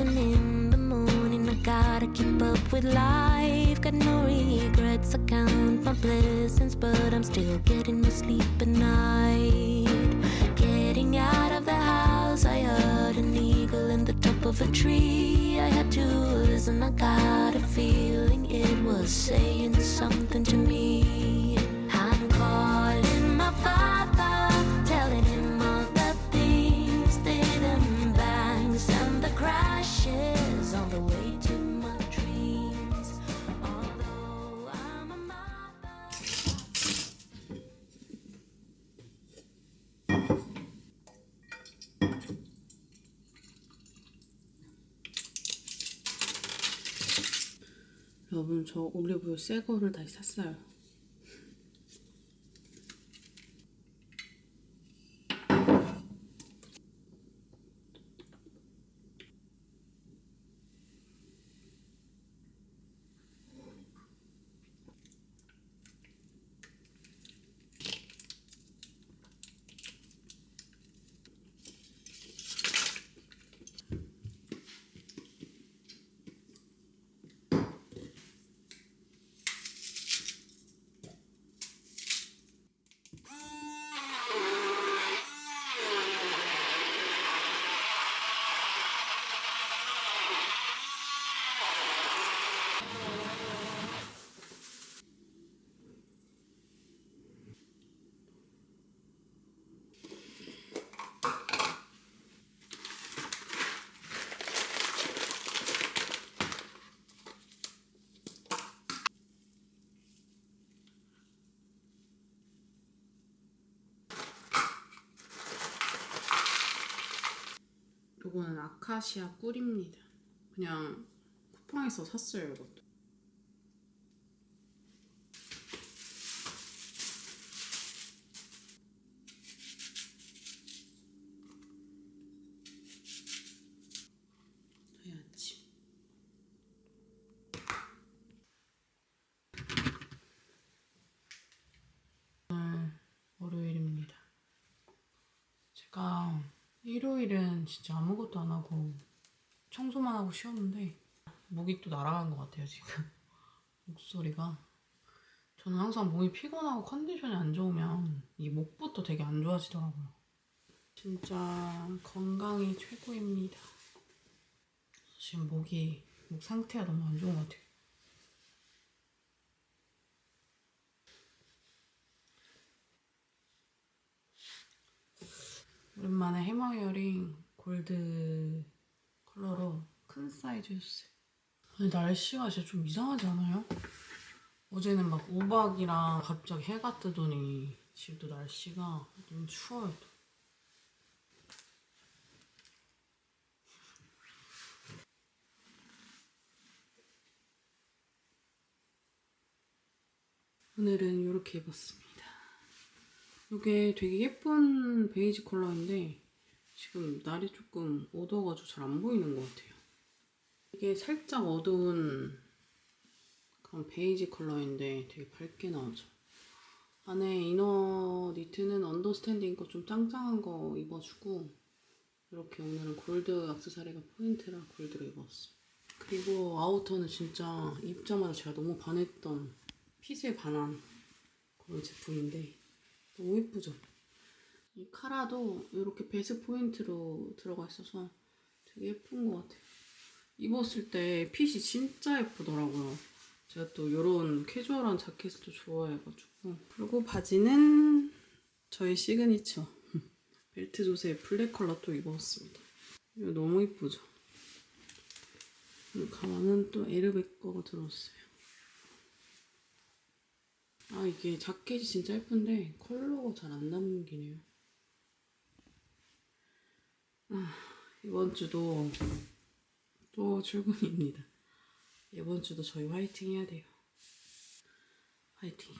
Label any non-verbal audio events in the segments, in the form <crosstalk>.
and in the morning. I gotta keep up with life. Got no regrets. I count my blessings, but I'm still getting no sleep at night. Getting out of the house, I heard an eagle in the top of a tree. I had yours, and I got a feeling it was saying something to me. I'm calling my father, 여러분 저 올리브유 새 거를 다시 샀어요. 요거는 아카시아 꿀입니다. 그냥 쿠팡에서 샀어요, 이것도. 저희 아침. 오늘 월요일입니다. 제가 일요일은 진짜 아무것도 안 하고 청소만 하고 쉬었는데 목이 또 날아간 것 같아요 지금. <laughs> 목소리가. 저는 항상 몸이 피곤하고 컨디션이 안 좋으면 이 목부터 되게 안 좋아지더라고요. 진짜 건강이 최고입니다. 지금 목이 목 상태가 너무 안 좋은 것 같아요 오랜만에 해머 이어링 골드 컬러로 큰 사이즈였어요. 아니 날씨가 진짜 좀 이상하지 않아요? 어제는 막 우박이랑 갑자기 해가 뜨더니 지금 또 날씨가 너무 추워요. 또. 오늘은 이렇게 입었습니다. 이게 되게 예쁜 베이지 컬러인데 지금 날이 조금 어두워가지고 잘 안 보이는 것 같아요. 이게 살짝 어두운 그런 베이지 컬러인데 되게 밝게 나오죠. 안에 이너 니트는 언더스탠딩 거 좀 짱짱한 거 입어주고 이렇게 오늘은 골드 액세서리가 포인트라 골드로 입었어. 그리고 아우터는 진짜 입자마자 제가 너무 반했던 핏에 반한 그런 제품인데 너무 예쁘죠? 이 카라도 이렇게 베이스 포인트로 들어가 있어서 되게 예쁜 것 같아요. 입었을 때 핏이 진짜 예쁘더라고요. 제가 또 이런 캐주얼한 자켓을 또 좋아해가지고. 그리고 바지는 저희 시그니처 <laughs> 벨트 조세 블랙 컬러 또 입었습니다. 이거 너무? 그리고 가방은 또 에르베 거가 들어왔어요. 아 이게 자켓이 진짜 예쁜데 컬러가 잘 안 남기네요. 아, 이번 주도 또 출근입니다. 이번 주도 저희 화이팅 해야 돼요. 화이팅.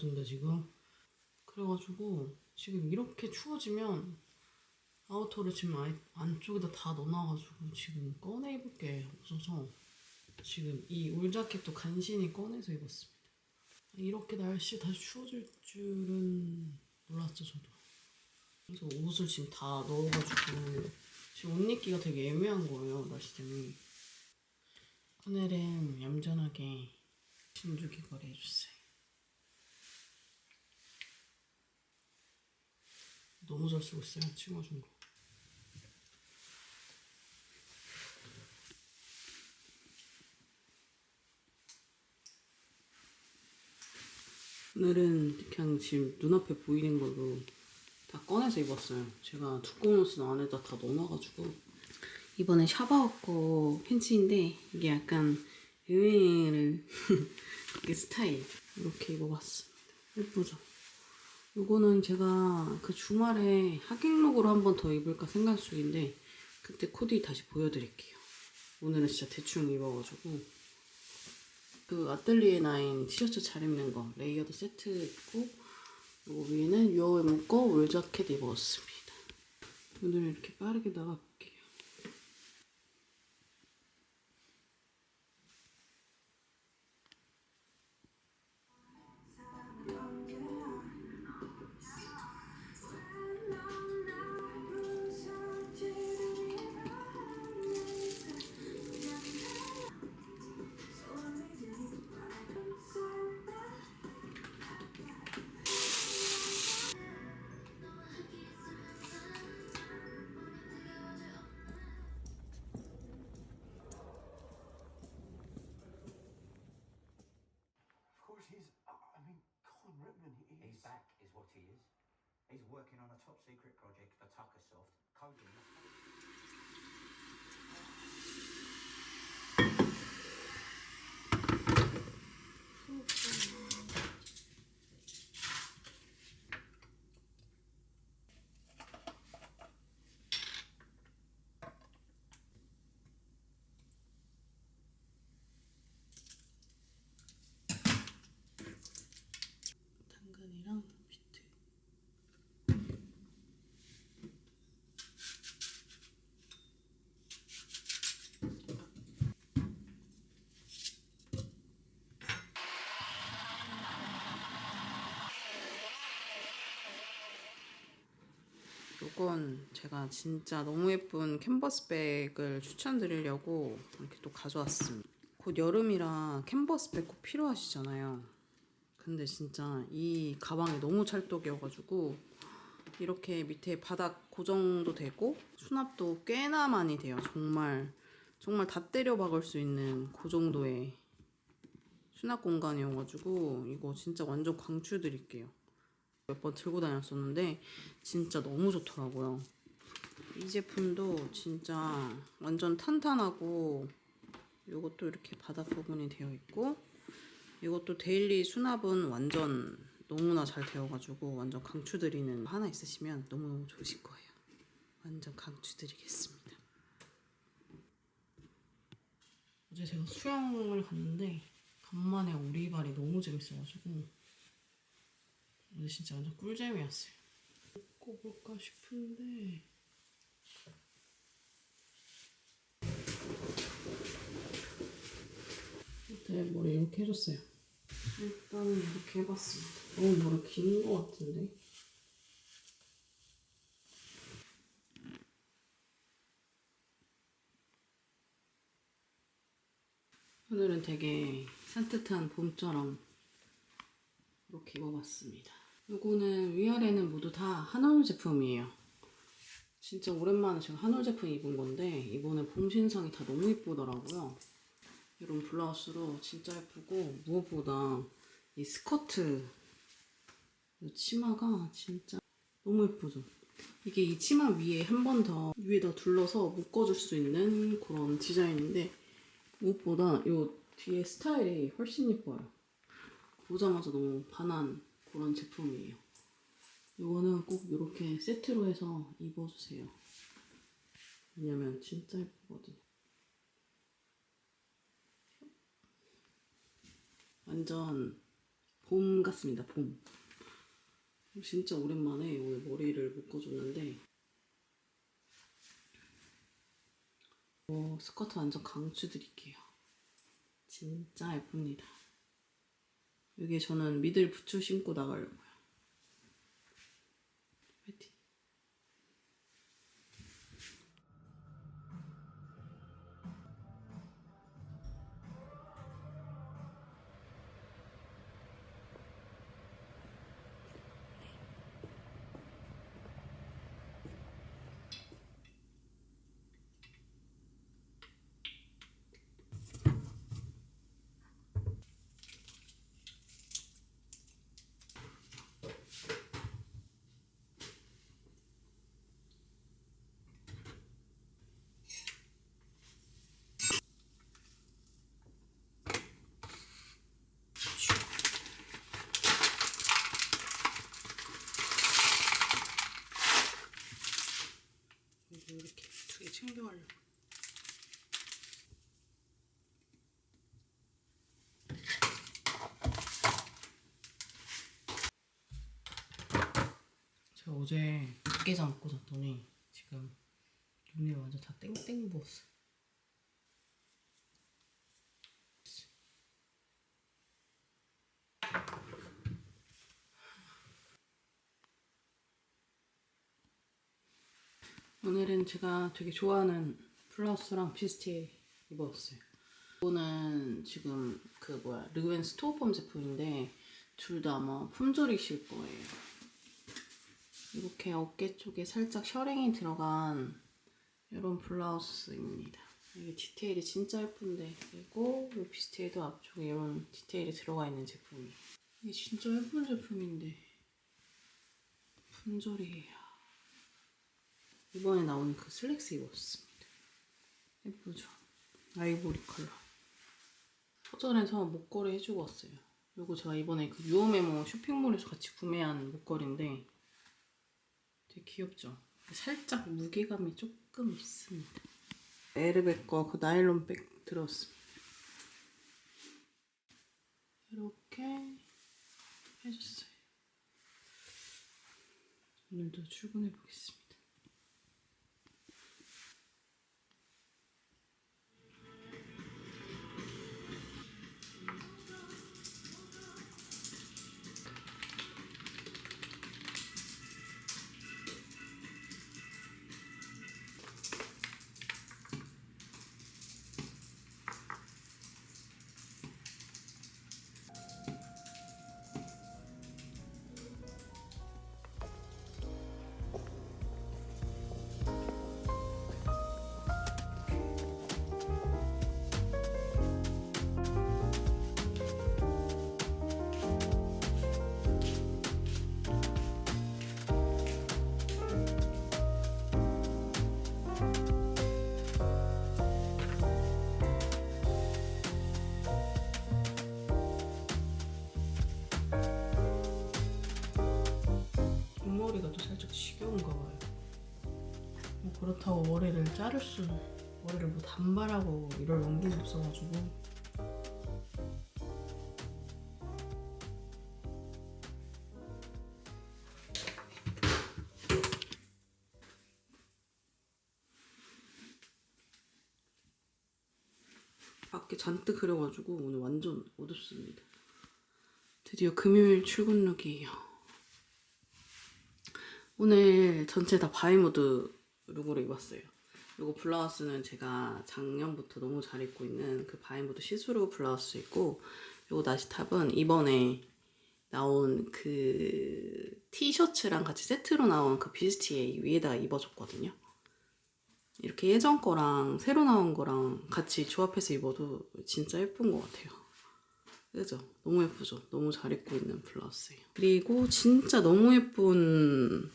같은데 지금 그래가지고 지금 이렇게 추워지면 아우터를 지금 아예 안쪽에다 다 넣어놔가지고 지금 꺼내 입을 게 없어서 지금 이 울자켓도 간신히 꺼내서 입었습니다. 이렇게 날씨 다시 추워질 줄은 몰랐죠 저도. 그래서 옷을 지금 다 넣어가지고 지금 옷 입기가 되게 애매한 거예요 날씨 때문에. 오늘은 얌전하게 진주기 거리 해주세요. 너무 잘 쓰고 있어요 찍어준 거. 오늘은 그냥 지금 눈앞에 보이는 걸로 다 꺼내서 입었어요. 제가 두꺼운 옷은 안에다 다 넣어놔가지고 이번에 샤바워커 팬츠인데 이게 약간 의외를 <laughs> 이게 스타일 이렇게 입어봤습니다. 예쁘죠? 요거는 제가 그 주말에 하객룩으로 한 번 더 입을까 생각 중인데 그때 코디 다시 보여드릴게요. 오늘은 진짜 대충 입어가지고 그 아틀리에 나인 티셔츠 잘 입는 거 레이어드 세트 입고 요거 위에는 유어에 묶어 울 자켓 입었습니다. 오늘은 이렇게 빠르게 나가 요건 제가 진짜 너무 예쁜 캔버스 백을 추천드리려고 이렇게 또 가져왔습니다. 곧 여름이라 캔버스 백 꼭 필요하시잖아요. 근데 진짜 이 가방이 너무 찰떡이어가지고 이렇게 밑에 바닥 고정도 되고 수납도 꽤나 많이 돼요. 정말 정말 다 때려 박을 수 있는 그 정도의 수납 공간이어가지고 이거 진짜 완전 강추드릴게요. 몇 번 들고 다녔었는데 진짜 너무 좋더라고요. 이 제품도 진짜 완전 탄탄하고 이것도 이렇게 바닥 부분이 되어 있고 이것도 데일리 수납은 완전 너무나 잘 되어가지고 완전 강추드리는 하나 있으시면 너무 좋으실 거예요. 완전 강추드리겠습니다. 어제 제가 수영을 갔는데 간만에 오리발이 너무 재밌어가지고 어제 진짜 완전 꿀잼이었어요. 입고 볼까 싶은데 네, 머리 이렇게 해줬어요. 일단은 이렇게 해봤습니다. 너무 머리 긴거 같은데? 오늘은 되게 산뜻한 봄처럼 이렇게 입어봤습니다. 요거는 위아래는 모두 다 한올 제품이에요. 진짜 오랜만에 제가 한올 제품 입은 건데 이번에 봄 신상이 다 너무 이쁘더라고요. 이런 블라우스로 진짜 예쁘고 무엇보다 이 스커트 이 치마가 진짜 너무 예쁘죠. 이게 이 치마 위에 한 번 더 위에다 둘러서 묶어줄 수 있는 그런 디자인인데 무엇보다 이 뒤에 스타일이 훨씬 예뻐요. 보자마자 너무 반한 그런 제품이에요. 이거는 꼭 이렇게 세트로 해서 입어주세요. 왜냐면 진짜 예쁘거든요. 완전 봄 같습니다. 봄. 진짜 오랜만에 오늘 머리를 묶어줬는데 어, 스커트 완전 강추드릴게요. 진짜 예쁩니다. 여기에 저는 미들 부츠 신고 나가려고요. 파이팅. 챙겨가려고. 제가 어제 늦게 잠고 잤더니 지금 눈이 완전 다 땡땡 부었어요. 제가 되게 좋아하는 플러스랑 비스티 입었어요. 이거는 지금 그 뭐야 르웬 스토어펌 제품인데 둘 다 아마 품절이실 거예요. 이렇게 어깨 쪽에 살짝 셔링이 들어간 이런 블라우스입니다. 이게 디테일이 진짜 예쁜데 그리고 이 비스티에도 앞쪽에 이런 디테일이 들어가 있는 제품이에요. 이게 진짜 예쁜 제품인데 품절이에요. 이번에 나온 그 슬랙스 입었습니다. 예쁘죠? 아이보리 컬러. 서점에서 목걸이 해주고 왔어요. 요거 제가 이번에 그 유어메모 쇼핑몰에서 같이 구매한 목걸이인데 되게 귀엽죠? 살짝 무게감이 조금 있습니다. 에르백과 그 나일론 백 들었습니다. 이렇게 해줬어요. 오늘도 출근해 보겠습니다. 그렇다고 머리를 자를 수, 머리를 뭐 단발하고 이럴 용기는 없어가지고. 밖에 잔뜩 흐려가지고 오늘 완전 어둡습니다. 드디어 금요일 출근룩이에요. 오늘 전체 다 바이모드 룩으로 입었어요. 이거 블라우스는 제가 작년부터 너무 잘 입고 있는 그 바이모드 시스루 블라우스 있고 요거 나시탑은 이번에 나온 그 티셔츠랑 같이 세트로 나온 그 비스티에 위에다가 입어줬거든요. 이렇게 예전 거랑 새로 나온 거랑 같이 조합해서 입어도 진짜 예쁜 것 같아요. 그죠? 너무 예쁘죠? 너무 잘 입고 있는 블라우스예요. 그리고 진짜 너무 예쁜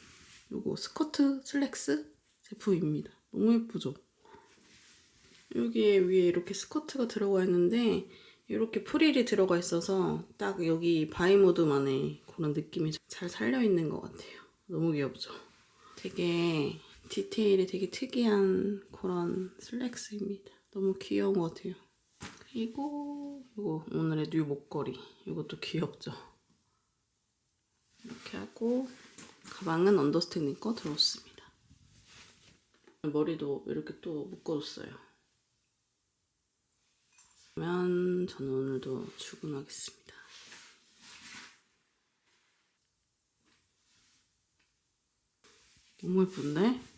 요거 스커트 슬랙스 제품입니다. 너무 예쁘죠? 여기에 위에 이렇게 스커트가 들어가 있는데 이렇게 프릴이 들어가 있어서 딱 여기 바이모드만의 그런 느낌이 잘 살려 있는 것 같아요. 너무 귀엽죠? 되게 디테일이 되게 특이한 그런 슬랙스입니다. 너무 귀여운 것 같아요. 그리고 이거 오늘의 뉴 목걸이. 이것도 귀엽죠? 이렇게 하고 가방은 언더스탠딩 거 들었습니다. 머리도 이렇게 또 묶어줬어요. 그러면 저는 오늘도 출근하겠습니다. 너무 예쁜데?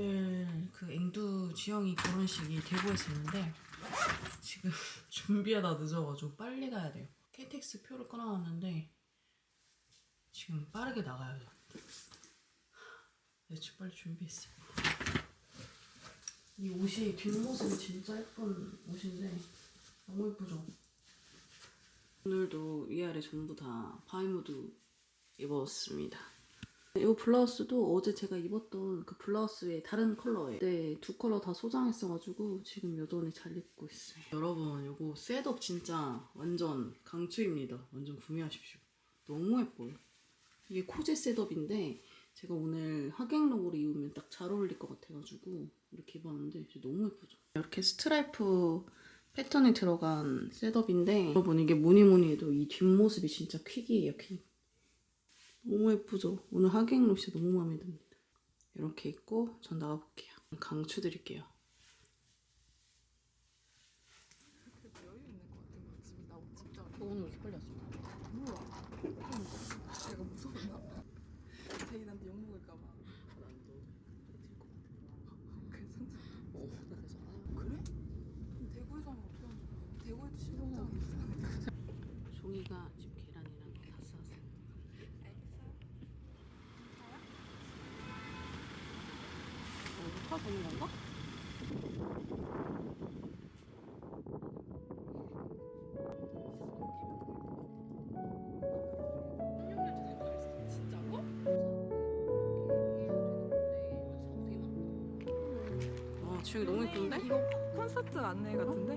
오늘 그 앵두 지영이 결혼식이 대구에서 있는데 지금 <laughs> 준비하다 늦어가지고 빨리 가야 돼요. KTX 표를 끊어놨는데 지금 빠르게 나가야 돼요. 대충 빨리 준비했어요. 이 옷이 뒷모습이 진짜 예쁜 옷인데 너무 예쁘죠? 오늘도 위아래 전부 다 바이무드 입었습니다. 이 블라우스도 어제 제가 입었던 그 블라우스의 다른 컬러예요. 네, 두 컬러 다 소장했어가지고 지금 여전히 잘 입고 있어요. 여러분, 이거 셋업 진짜 완전 강추입니다. 완전 구매하십시오. 너무 예뻐요. 이게 코제 셋업인데 제가 오늘 하객룩으로 입으면 딱 잘 어울릴 것 같아가지고 이렇게 입었는데 너무 예쁘죠. 이렇게 스트라이프 패턴이 들어간 셋업인데 여러분 이게 뭐니 뭐니 해도 이 뒷모습이 진짜 퀵이에요, 퀵. 너무 예쁘죠? 오늘 하객룩 진짜 너무 마음에 듭니다. 이렇게 입고 전 나가볼게요. 강추 드릴게요. 너 오늘 왜 이렇게 빨리 왔어? 내가 무서웠나 봐. 제인한테 욕 먹을까 봐. 괜찮지? 어, 나 그래서 그래? 그럼 대구에서 하면 어떻게 하는 거야? 대구에도 신경장이 있어. 종이가 지금 지영이 너무 예쁜데? 이거 콘서트 안내 같은데?